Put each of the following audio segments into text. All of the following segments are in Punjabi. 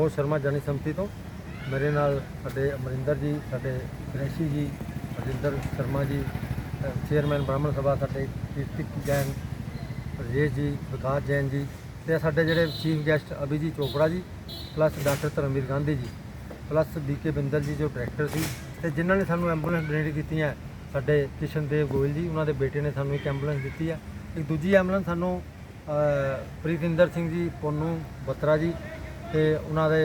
ਮਨੋਜ ਸ਼ਰਮਾ ਜਾਨੀ ਸੰਮਤੀ ਤੋਂ। ਮੇਰੇ ਨਾਲ ਸਾਡੇ ਅਮਰਿੰਦਰ ਜੀ ਸਾਡੇ ਗ੍ਰੇਸ਼ੀ ਜੀ ਅਜਿੰਦਰ ਸ਼ਰਮਾ ਜੀ ਚੇਅਰਮੈਨ ਬ੍ਰਾਹਮਣ ਸਭਾ ਸਾਡੇ ਕੀਰਤਿਕ ਜੈਨ ਰਜੇਸ਼ ਜੀ ਵਿਕਾਸ ਜੈਨ ਜੀ ਤੇ ਸਾਡੇ ਜਿਹੜੇ ਚੀਫ ਗੈਸਟ ਅਭਿਜੀਤ ਚੋਪੜਾ ਜੀ plus doctor Dharamvir Gandhi ji plus BK Binder ਜੀ ਜੋ ਡਾਇਰੈਕਟਰ ਸੀ ਤੇ ਜਿਨ੍ਹਾਂ ਨੇ ਸਾਨੂੰ ਐਂਬੂਲੈਂਸ ਡੋਨੇਟ ਕੀਤੀਆਂ ਸਾਡੇ ਕਿਸ਼ਨਦੇਵ ਗੋਇਲ ਜੀ ਉਹਨਾਂ ਦੇ ਬੇਟੇ ਨੇ ਸਾਨੂੰ ਇੱਕ ਐਂਬੂਲੈਂਸ ਦਿੱਤੀ ਹੈ। ਇੱਕ ਦੂਜੀ ਐਂਬੂਲੈਂਸ ਸਾਨੂੰ ਅ, ਪ੍ਰੀਤਿੰਦਰ ਸਿੰਘ ਜੀ ਪੋਨੂ ਬਤਰਾ ਜੀ ਤੇ ਉਹਨਾਂ ਦੇ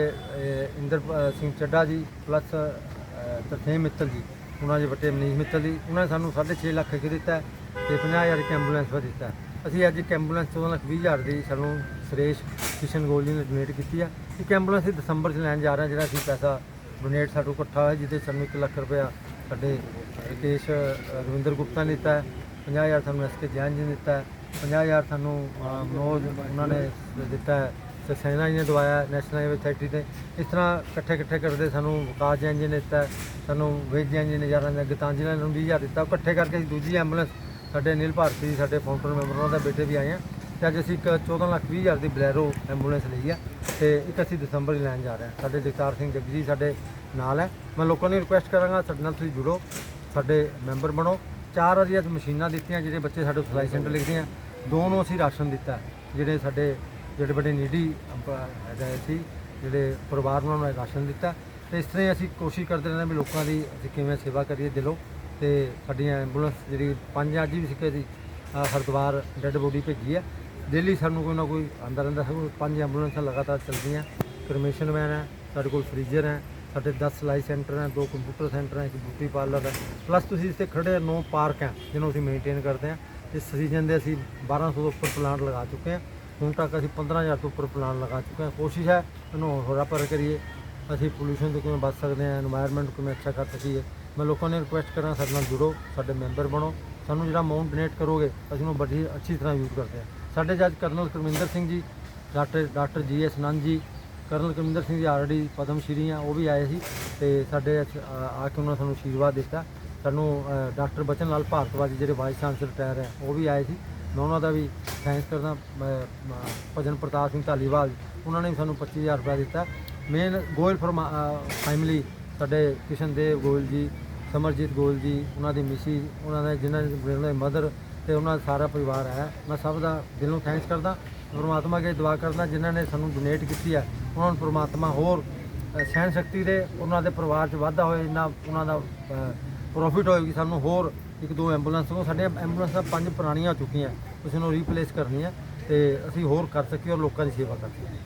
ਇੰਦਰ ਸਿੰਘ ਚੱਡਾ ਜੀ ਪਲੱਸ ਅ, ਤਰਸੇਮ ਮਿੱਤਲ ਜੀ ਉਹਨਾਂ ਦੇ ਵੱਡੇ ਮਨੀਸ਼ ਮਿੱਤਲ ਜੀ ਉਹਨਾਂ ਨੇ ਸਾਨੂੰ 6.5 ਲੱਖ ਰੁਪਏ ਦਿੱਤਾ ਹੈ ਤੇ 50000 ਇੱਕ ਐਂਬੂਲੈਂਸ ਵਾ ਦਿੱਤਾ। ਅਸੀਂ ਅੱਜ ਇੱਕ ਐਂਬੂਲੈਂਸ 14 ਲੱਖ 20 ਹਜ਼ਾਰ ਦੀ ਸਾਨੂੰ ਸੁਰੇਸ਼ ਕਿਸ਼ਨ ਗੋਲ ਜੀ ਨੇ ਡੋਨੇਟ ਕੀਤੀ ਹੈ ਇੱਕ ਐਂਬੂਲੈਂਸ ਅਸੀਂ ਦਸੰਬਰ 'ਚ ਲੈਣ ਜਾ ਰਹੇ ਜਿਹੜਾ ਅਸੀਂ ਪੈਸਾ ਡੋਨੇਟ ਸਾਡੂ ਇਕੱਠਾ ਹੋਇਆ ਜਿਹਦੇ ਸਾਨੂੰ 1 ਲੱਖ ਰੁਪਇਆ ਸਾਡੇ ਰਕੇਸ਼ ਰਵਿੰਦਰ ਗੁਪਤਾ ਨੇ ਦਿੱਤਾ ਹੈ 50000 ਸਾਨੂੰ ਐਸਕੇ ਜੈਨ ਜੀ ਨੇ ਦਿੱਤਾ ਹੈ 50000 ਸਾਨੂੰ ਮਨੋਜ ਉਹਨਾਂ ਨੇ ਦਿੱਤਾ ਸੈਨਾ ਜੀ ਨੇ ਦਵਾਇਆ ਨੈਸ਼ਨਲ ਹਾਈਵੇ ਅਥਾਰਟੀ ਤੇ ਇਸ ਤਰ੍ਹਾਂ ਇਕੱਠੇ ਇਕੱਠੇ ਕਰਦੇ ਸਾਨੂੰ ਵਿਕਾਸ ਜੈਨ ਜੀ ਨੇ ਦਿੱਤਾ, ਸਾਨੂੰ ਵੇਜ ਜੈਨ ਜੀ ਨੇ ਜਾਰਾਂ ਨੇ ਗੀਤਾਂਜਲੀ ਨੇ 20000 ਦਿੱਤਾ। ਉਹ ਇਕੱਠੇ ਕਰਕੇ ਅਸੀਂ ਦੂਜੀ ਐਂਬੂਲੈਂਸ ਸਾਡੇ ਅਨਿਲ ਭਾਰਤੀ, ਸਾਡੇ ਫਾਊਂਡਰ ਮੈਂਬਰ ਉਹਨਾਂ ਦੇ ਬੇਟੇ ਵੀ ਆਏ ਆ। ਤੇ ਅੱਜ ਅਸੀਂ ਇੱਕ 14 ਲੱਖ 20 ਹਜ਼ਾਰ ਦੀ ਬਲੈਰੋ ਐਂਬੂਲੈਂਸ ਲਈ ਆ ਤੇ ਇੱਕ ਅਸੀਂ ਦਸੰਬਰ ਹੀ ਲੈਣ ਜਾ ਰਹੇ। ਹਾਂ ਸਾਡੇ ਜਗਤਾਰ ਸਿੰਘ ਜੱਗੀ ਜੀ ਸਾਡੇ ਨਾਲ ਹੈ। ਮੈਂ ਲੋਕਾਂ ਨੂੰ ਰਿਕੁਐਸਟ ਕਰਾਂਗਾ ਸਾਡੇ ਨਾਲ ਤੁਸੀਂ ਜੁੜੋ, ਸਾਡੇ ਮੈਂਬਰ ਬਣੋ। ਚਾਰ ਅਸੀਂ ਅੱਜ ਮਸ਼ੀਨਾਂ ਦਿੱਤੀਆਂ, ਜਿਹੜੇ ਬੱਚੇ ਸਾਡੇ ਸਿਲਾਈ ਸੈਂਟਰ ਲਿਖਦੇ ਆ। ਦੋ ਨੂੰ ਅਸੀਂ ਰਾਸ਼ਨ ਦਿੱਤਾ, ਜਿਹੜੇ ਸਾਡੇ ਜਿਹੜੇ ਬੜੇ ਨੀਡੀ ਹੈਗੇ ਸੀ, ਜਿਹੜੇ ਪਰਿਵਾਰ ਨੂੰ ਉਹਨਾਂ ਨੇ ਰਾਸ਼ਨ ਦਿੱਤਾ। ਤੇ ਇਸ ਤਰ੍ਹਾਂ ਹੀ ਅਸੀਂ ਕੋਸ਼ਿਸ਼ ਕਰਦੇ ਰਹਿੰਦੇ ਹਾਂ ਵੀ ਲੋਕਾਂ ਦੀ ਅਸੀਂ ਕਿਵੇਂ ਸੇਵਾ ਕਰੀਏ ਦਿਲੋਂ। ਤੇ ਸਾਡੀਆਂ ਐਂਬੂਲੈਂਸ ਜਿਹੜੀ ਪੰਜ ਅੱਜ ਵੀ ਸਿੱਕੇ ਦੀ, ਅਹ, ਹਰਿਦੁਆਰ ਡੈੱਡ ਬੋਡੀ ਭੇਜੀ ਹੈ ਡੇਲੀ ਸਾਨੂੰ ਕੋਈ ਨਾ ਕੋਈ ਆਉਂਦਾ ਰਹਿੰਦਾ, ਸਗੋਂ ਪੰਜ ਐਂਬੂਲੈਂਸਾਂ ਲਗਾਤਾਰ ਚੱਲਦੀਆਂ। ਕਰਮੇਸ਼ਨ ਵੈਨ ਹੈ, ਸਾਡੇ ਕੋਲ ਫ੍ਰੀਜ਼ਰ ਹੈ, ਸਾਡੇ 10 ਸਿਲਾਈ ਸੈਂਟਰ ਹੈ, ਦੋ ਕੰਪਿਊਟਰ ਸੈਂਟਰ ਹੈ, ਇੱਕ ਬਿਊਟੀ ਪਾਰਲਰ ਹੈ। ਪਲੱਸ ਤੁਸੀਂ ਇੱਥੇ ਖੜੇ ਨੌ ਪਾਰਕ ਹੈ, ਜਿਹਨੂੰ ਅਸੀਂ ਮੇਨਟੇਨ ਕਰਦੇ ਹਾਂ। ਇਸ ਸੀਜ਼ਨ ਦੇ ਅਸੀਂ 1200 ਤੋਂ ਉੱਪਰ ਪਲਾਂਟ ਲਗਾ ਚੁੱਕੇ ਹਾਂ। ਹੁਣ ਤੱਕ ਅਸੀਂ 15000 ਤੋਂ ਉੱਪਰ ਪਲਾਨ ਲਗਾ ਚੁੱਕੇ ਹਾਂ। ਕੋਸ਼ਿਸ਼ ਹੈ ਇਹਨੂੰ ਹੋਰ ਹੋਰਾ ਪਰ ਕਰੀਏ। ਅਸੀਂ ਪੋਲੂਸ਼ਨ ਤੋਂ ਕਿਵੇਂ ਬਚ ਸਕਦੇ ਹਾਂ এনवायरमेंट ਕਿਵੇਂ ਅੱਛਾ ਕਰ ਸਕੀਏ। ਮੈਂ ਲੋਕਾਂ ਨੇ ਰਿਕੁਐਸਟ ਕਰਾਂ, ਸਾਡੇ ਨਾਲ ਜੁੜੋ, ਸਾਡੇ ਮੈਂਬਰ ਬਣੋ। ਸਾਨੂੰ ਜਿਹੜਾ ਅਮਾਉਂਟ ਡੋਨੇਟ ਕਰੋਗੇ, ਅਸੀਂ ਉਹਨੂੰ ਬੜੀ ਅੱਛੀ ਤਰ੍ਹਾਂ ਯੂਜ਼ ਕਰਦੇ ਹਾਂ। ਸਾਡੇ ਜੱਜ colonel Karminder Singh ji, doctor doctor G S Nand ji, colonel Karminder Singh ji already Padma Shri ਆ, ਉਹ ਵੀ ਆਏ ਸੀ ਤੇ ਸਾਡੇ ਆ ਕੇ ਉਹਨਾਂ ਸਾਨੂੰ ਅਸ਼ੀਰਵਾਦ ਦਿੱਤਾ। ਸਾਨੂੰ ਡਾਕਟਰ ਬਚਨ ਲਾਲ ਭਾਰਤਵਾਜੀ ਜਿਹੜੇ ਵਾਈਸ ਚਾਂਸਲਰ ਰਿਟਾਇਰ ਹੈ, ਉਹ ਵੀ ਆਏ ਸੀ। ਮੈਂ ਉਹਨਾਂ ਦਾ ਵੀ ਥੈਂਕਸ ਕਰਦਾ ਭਜਨ ਪ੍ਰਤਾਪ ਸਿੰਘ ਧਾਲੀਵਾਲ ਉਹਨਾਂ ਨੇ ਵੀ ਸਾਨੂੰ 25000 ਰੁਪਏ ਦਿੱਤਾ। ਮੇਨ ਗੋਇਲ ਫਰਮ ਫੈਮਿਲੀ ਸਾਡੇ ਕਿਸ਼ਨਦੇਵ ਗੋਇਲ ਜੀ, ਸਮਰਜੀਤ ਗੋਇਲ ਜੀ, ਉਹਨਾਂ ਦੀ ਮਿਸੀ, ਉਹਨਾਂ ਦੇ ਜਿਨ੍ਹਾਂ ਦੇ ਉਹਨਾਂ ਦੇ ਮਦਰ ਤੇ ਉਹਨਾਂ ਦਾ ਸਾਰਾ ਪਰਿਵਾਰ ਹੈ ਮੈਂ ਸਭ ਦਾ ਦਿਲੋਂ ਥੈਂਕਸ ਕਰਦਾ, ਪਰਮਾਤਮਾ ਅੱਗੇ ਦੁਆ ਕਰਦਾ, ਜਿਨ੍ਹਾਂ ਨੇ ਸਾਨੂੰ ਡੋਨੇਟ ਕੀਤੀ ਹੈ, ਉਹਨਾਂ ਨੂੰ ਪਰਮਾਤਮਾ ਹੋਰ ਸਹਿਣ ਸ਼ਕਤੀ ਦੇ, ਉਹਨਾਂ ਦੇ ਪਰਿਵਾਰ 'ਚ ਵਾਧਾ ਹੋਏ, ਇੰਨਾ ਉਹਨਾਂ ਦਾ ਪ੍ਰੋਫਿਟ ਹੋਏਗੀ ਸਾਨੂੰ ਹੋਰ ਇੱਕ ਦੋ ਐਂਬੂਲੈਂਸ ਤੋਂ ਸਾਡੀਆਂ ਐਂਬੂਲੈਂਸਾਂ ਪੰਜ ਪੁਰਾਣੀਆਂ ਹੋ ਚੁੱਕੀਆਂ। ਤੁਸੀਂ ਉਹਨੂੰ ਰੀਪਲੇਸ ਕਰਨੀ ਹੈ ਤੇ ਅਸੀਂ ਹੋਰ ਕਰ ਸਕੀਏ ਔਰ ਲੋਕਾਂ ਦੀ ਸੇਵਾ ਕਰ ਸਕੀਏ।